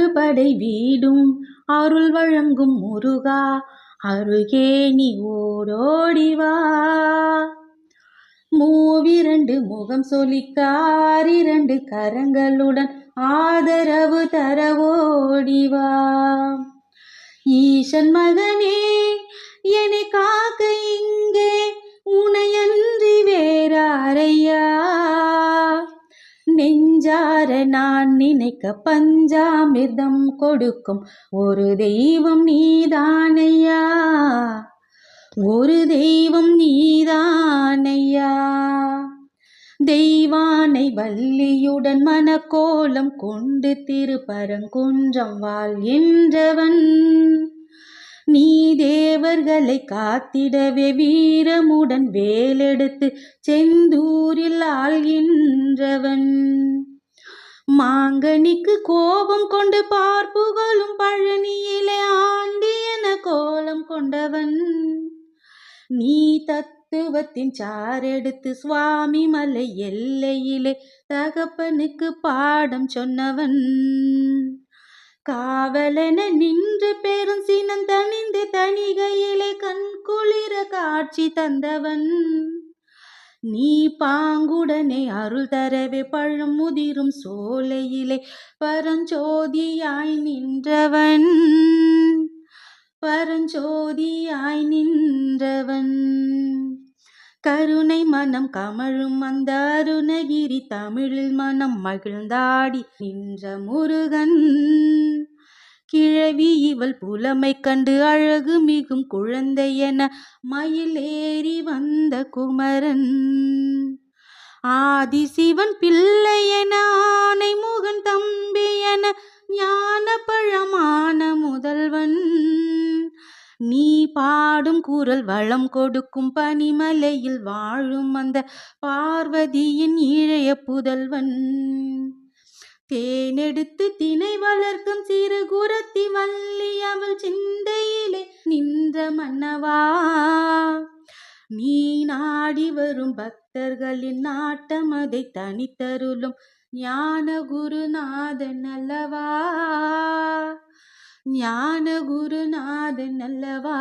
அறுபடை வீடும் அருள் வழங்கும் முருகா அருகே நீ ஓடோடிவா மூவிரண்டு முகம் சொலிக்க ஆறிரண்டு கரங்களுடன் ஆதரவு தர ஓடிவா ஈசன் மகனே என்னை காக்க இங்கே உனையன்றி வேறாரையா. நெஞ்ச நெஞ்சார நான் நினைக்க பஞ்சாமிர்தம் கொடுக்கும். ஒரு தெய்வம் நீதானையா? ஒரு தெய்வம் நீதானையா? தெய்வானை வள்ளியுடன் மனக்கோலம் கொண்டு திருப்பரங்குன்றம் வாழ் என்றவன் அவர்களை காத்திடவே வீரமுடன் வேலெடுத்து செந்தூரில் ஆள்கின்றவன். மாங்கனிக்கு கோபம் கொண்டு பார்ப்புகளும் பழனியிலே ஆண்டியன கோலம் கொண்டவன். நீ தத்துவத்தின் சாரெடுத்து சுவாமி மலை எல்லையிலே தகப்பனுக்கு பாடம் சொன்னவன். காவலன நின்று பெரும் சின காட்சி தந்தவன். நீ பாங்குடனே அருள் தரவே பழம் முதிரும் சோலையிலே பரஞ்சோதியாய் நின்றவன். பரஞ்சோதியாய் நின்றவன். கருணை மனம் கமழும் அந்த அருணகிரி தமிழில் மனம் மகிழ்ந்தாடி நின்ற முருகன். கிழவி இவள் புலமை கண்டு அழகு மிகும் குழந்தை என மயிலேறி வந்த குமரன். ஆதிசிவன் பிள்ளை என ஆனை முகன் தம்பி என ஞான பழமான முதல்வன். நீ பாடும் குரல் வளம் கொடுக்கும் பனிமலையில் வாழும் அந்த பார்வதியின் இழைய புதல்வன். தேனெடுத்து தினை வளர்க்கும் சிறு குரத்தி வள்ளி அவள் சிந்தையிலே நின்ற மன்னவா. நீ நாடி வரும் பக்தர்களின் நாட்டம் அதை தனித்தருளும் ஞான குருநாதன் அல்லவா. ஞான குருநாதன் அல்லவா.